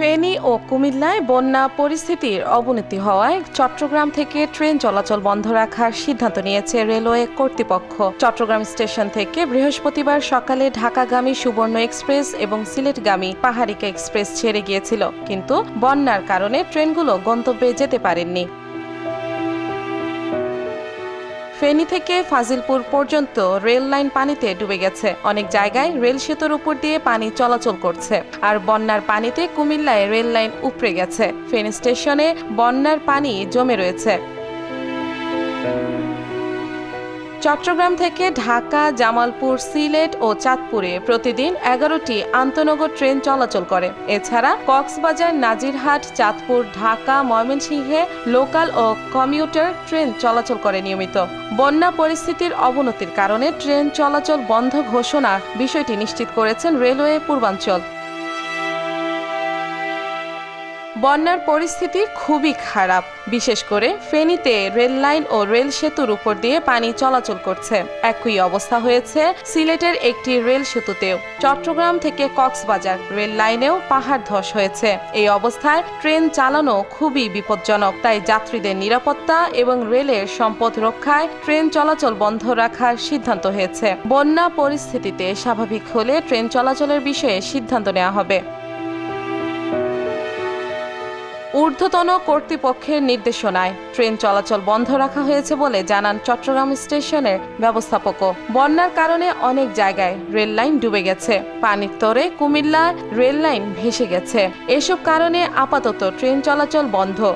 ফেনী ও কুমিল্লায় বন্যা পরিস্থিতির অবনতি হওয়ায় চট্টগ্রাম থেকে ট্রেন চলাচল বন্ধ রাখার সিদ্ধান্ত নিয়েছে রেলওয়ে কর্তৃপক্ষ। চট্টগ্রাম স্টেশন থেকে বৃহস্পতিবার সকালে ঢাকাগামী সুবর্ণ এক্সপ্রেস এবং সিলেটগামী পাহাড়িকা এক্সপ্রেস ছেড়ে গিয়েছিল। কিন্তু বন্যার কারণে ট্রেনগুলো গন্তব্যে যেতে পারেননি। ফেনী থেকে ফাজিলপুর পর্যন্ত রেল লাইন পানিতে ডুবে গেছে। অনেক জায়গায় রেল সেতুর উপর দিয়ে পানি চলাচল করছে। আর বন্যার পানিতে কুমিল্লায় রেল লাইন উপড়ে গেছে। ফেনী স্টেশনে বন্যার পানি জমে রয়েছে। চট্টগ্রাম থেকে ঢাকা, জামালপুর, সিলেট ও চাঁদপুরে প্রতিদিন এগারোটি আন্তনগর ট্রেন চলাচল করে। এছাড়া কক্সবাজার, নাজিরহাট, চাঁদপুর, ঢাকা, ময়মনসিংহে লোকাল ও কমিউটার ট্রেন চলাচল করে নিয়মিত। বন্যা পরিস্থিতির অবনতির কারণে ট্রেন চলাচল বন্ধ ঘোষণা বিষয়টি নিশ্চিত করেছেন রেলওয়ে পূর্বাঞ্চল। বন্যার পরিস্থিতি খুবই খারাপ। বিশেষ করে ফেনীতে রেল লাইন ও রেল সেতুর উপর দিয়ে পানি চলাচল করছে। একই অবস্থা হয়েছে সিলেটের একটি রেল সেতুতেও। চট্টগ্রাম থেকে কক্সবাজার রেল লাইনেও পাহাড় ধস হয়েছে। এই অবস্থায় ট্রেন চালানো খুবই বিপজ্জনক। তাই যাত্রীদের নিরাপত্তা এবং রেলের সম্পদ রক্ষায় ট্রেন চলাচল বন্ধ রাখার সিদ্ধান্ত হয়েছে। বন্যা পরিস্থিতিতে স্বাভাবিক হলে ট্রেন চলাচলের বিষয়ে সিদ্ধান্ত নেওয়া হবে। ঊর্ধ্বতন কর্তৃপক্ষের নির্দেশনায় ট্রেন চলাচল বন্ধ রাখা হয়েছে বলে জানান চট্টগ্রাম স্টেশনের ব্যবস্থাপকও। বন্যার কারণে অনেক জায়গায় রেল লাইন ডুবে গেছে। পানির তরে কুমিল্লা রেল লাইন ভেসে গেছে। এসব কারণে আপাতত ট্রেন চলাচল বন্ধ।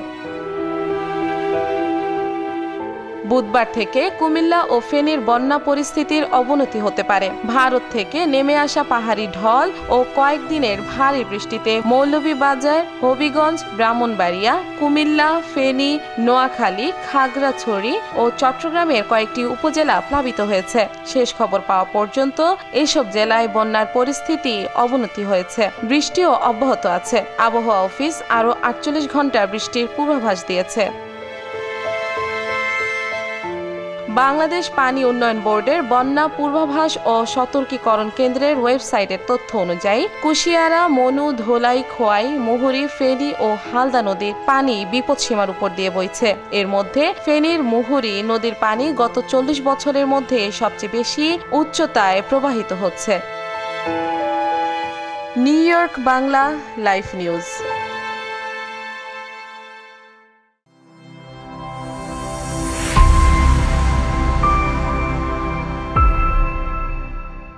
বুধবার থেকে কুমিল্লা ও ফেনীর বন্যা পরিস্থিতির অবনতি হতে পারে। ভারত থেকে নেমে আসা পাহাড়ি ঢল ও কয়েকদিনের ভারী বৃষ্টিতে মৌলভীবাজার, হবিগঞ্জ, ব্রাহ্মণবাড়িয়া, কুমিল্লা, ফেনী, নোয়াখালী, খাগড়াছড়ি ও চট্টগ্রামের কয়েকটি উপজেলা প্লাবিত হয়েছে। শেষ খবর পাওয়া পর্যন্ত এইসব জেলায় বন্যার পরিস্থিতি অবনতি হয়েছে। বৃষ্টিও অব্যাহত আছে। আবহাওয়া অফিস আরও আটচল্লিশ ঘণ্টা বৃষ্টির পূর্বাভাস দিয়েছে। বাংলাদেশ পানি উন্নয়ন বোর্ডের বন্যা পূর্বাভাস ও সতর্কীকরণ কেন্দ্রের ওয়েবসাইটের তথ্য অনুযায়ী কুশিয়ারা, মনু, ধোলাই, খোয়াই, মুহুরি, ফেনী ও হালদা নদীর পানি বিপদসীমার উপর দিয়ে বইছে। এর মধ্যে ফেনীর মুহুরি নদীর পানি গত চল্লিশ বছরের মধ্যে সবচেয়ে বেশি উচ্চতায় প্রবাহিত হচ্ছে। New York, Bangla life news.